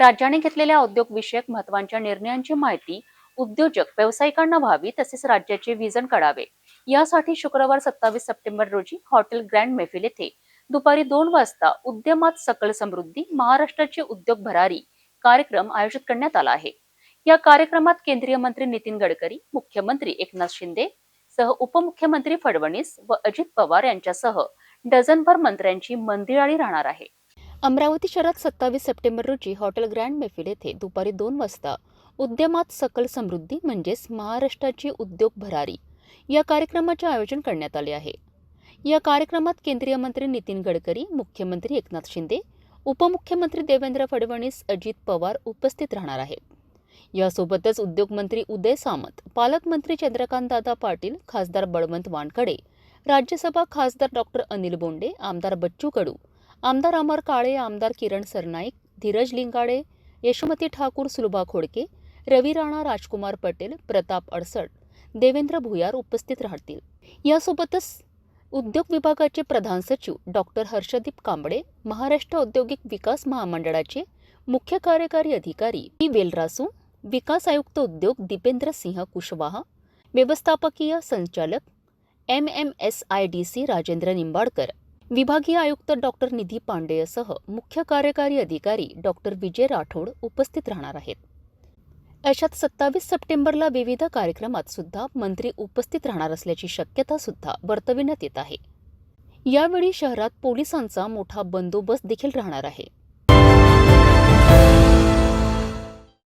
राज्याने घेतलेल्या उद्योगविषयक महत्त्वाच्या निर्णयांची माहिती उद्योजक व्यावसायिकांना व्हावी तसेच राज्याचे विजन काढावे. यासाठी शुक्रवार सत्तावीस सप्टेंबर रोजी हॉटेल ग्रँड मेफिल येथे दुपारी दोन वाजता उद्यमात सकल समृद्धी महाराष्ट्राची उद्योग भरारी कार्यक्रम आयोजित करण्यात आला आहे. या कार्यक्रमात केंद्रीय मंत्री नितीन गडकरी मुख्यमंत्री एकनाथ शिंदे सह उपमुख्यमंत्री फडणवीस व अजित पवार यांच्यासह डझनभर मंत्र्यांची मंदिराळी राहणार आहे. अमरावती शहरात सत्तावीस सप्टेंबर रोजी हॉटेल ग्रँड मेफिल येथे दुपारी दोन वाजता उद्यमात सकल समृद्धी म्हणजेच महाराष्ट्राची उद्योग भरारी या कार्यक्रमाचे आयोजन करण्यात आले आहे. या कार्यक्रमात केंद्रीय मंत्री नितीन गडकरी मुख्यमंत्री एकनाथ शिंदे उपमुख्यमंत्री देवेंद्र फडणवीस अजित पवार उपस्थित राहणार आहेत. यासोबतच उद्योगमंत्री उदय सामंत पालकमंत्री चंद्रकांत दादा पाटील खासदार बळवंत वानखडे राज्यसभा खासदार डॉक्टर अनिल बोंडे आमदार बच्चू कडू आमदार अमर काळे आमदार किरण सरनाईक धीरज लिंगाडे यशोमती ठाकूर सुलभा खोडके रवी राणा राजकुमार पटेल प्रताप अडसड देवेंद्र भुयार उपस्थित राहतील. यासोबतच उद्योग विभागाचे प्रधान सचिव डॉक्टर हर्षदीप कांबळे महाराष्ट्र औद्योगिक विकास महामंडळाचे मुख्य कार्यकारी अधिकारी पी. वेलरासू विकास आयुक्त उद्योग दीपेंद्र सिंह कुशवाहा व्यवस्थापकीय संचालक M. M. S. I. D. C. Rajendra Nimbadkar विभागीय आयुक्त डॉक्टर निधी पांडेयसह मुख्य कार्यकारी अधिकारी डॉक्टर विजय राठोड उपस्थित राहणार आहेत. अशात सत्तावीस सप्टेंबरला विविध कार्यक्रमात सुद्धा मंत्री उपस्थित राहणार असल्याची शक्यता सुद्धा वर्तविण्यात येत आहे. यावेळी शहरात पोलिसांचा मोठा बंदोबस्त देखील राहणार आहे.